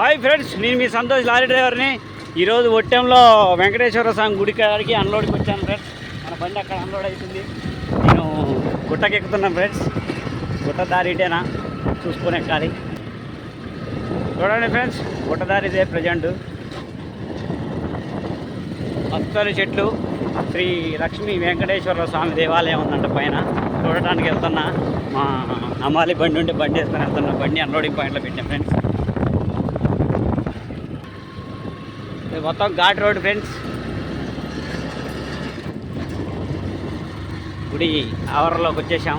Hi friends నేను మీ Santosh lorry డ్రైవర్ని. ఈరోజు ఒట్టెంలో వెంకటేశ్వర స్వామి గుడి కాడికి అన్లోడ్కి వచ్చాను ఫ్రెండ్స్. మన బండి అక్కడ అన్లోడ్ అవుతుంది నేను గుట్టకి ఎక్కుతున్నాను ఫ్రెండ్స్. గుట్ట దారి ఇటేనా? చూసుకొని ఎక్కాలి చూడండి ఫ్రెండ్స్ గుట్ట దారి ఇదే ప్రజెంట్. అత్తరి చెట్లు శ్రీ లక్ష్మీ వెంకటేశ్వర స్వామి దేవాలయం ఉందంట పైన. చూడటానికి వెళ్తున్నా. మా అమ్మాలి బండి ఉంటే బండి వేసుకొని వెళ్తున్నా. బండి అన్లోడింగ్ పాయింట్లో పెట్టాను ఫ్రెండ్స్. ఇది మొత్తం ఘాట్ రోడ్ ఫ్రెండ్స్. గుడి ఆవరణలోకి వచ్చేసాం.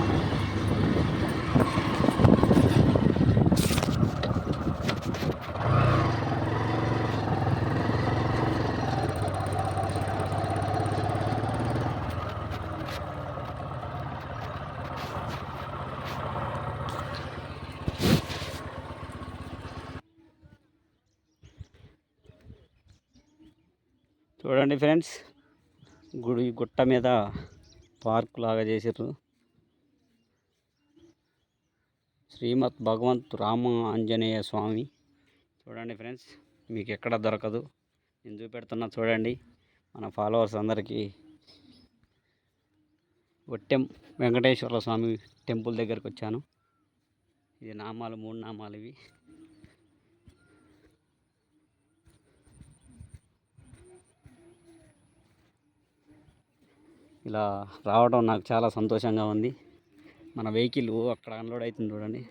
చూడండి ఫ్రెండ్స్ గుడి గుట్ట మీద పార్క్ లాగా చేసారు శ్రీమద్ భగవంత్ రామ ఆంజనేయ స్వామి. చూడండి ఫ్రెండ్స్ మీకు ఎక్కడ దొరకదు. నేను చూపెడుతున్నా చూడండి మన ఫాలోవర్స్ అందరికీ. ఒట్టెం వెంకటేశ్వర స్వామి టెంపుల్ దగ్గరికి వచ్చాను. ఇది నామాలు మూడు నామాలు ఇవి. ఇలా రావడం నాకు చాలా సంతోషంగా ఉంది. మన వెహికల్ అక్కడ అన్లోడ్ అవుతుంది చూడండి.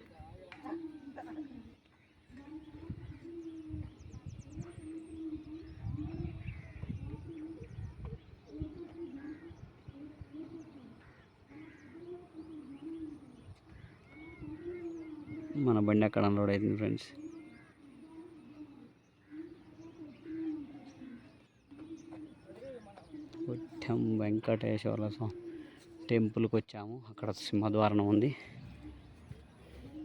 మన బండి అక్కడ అన్లోడ్ అవుతుంది ఫ్రెండ్స్. వెంకటేశ్వర స్వామి టెంపుల్కి వచ్చాము అక్కడ సింహద్వారం ఉంది.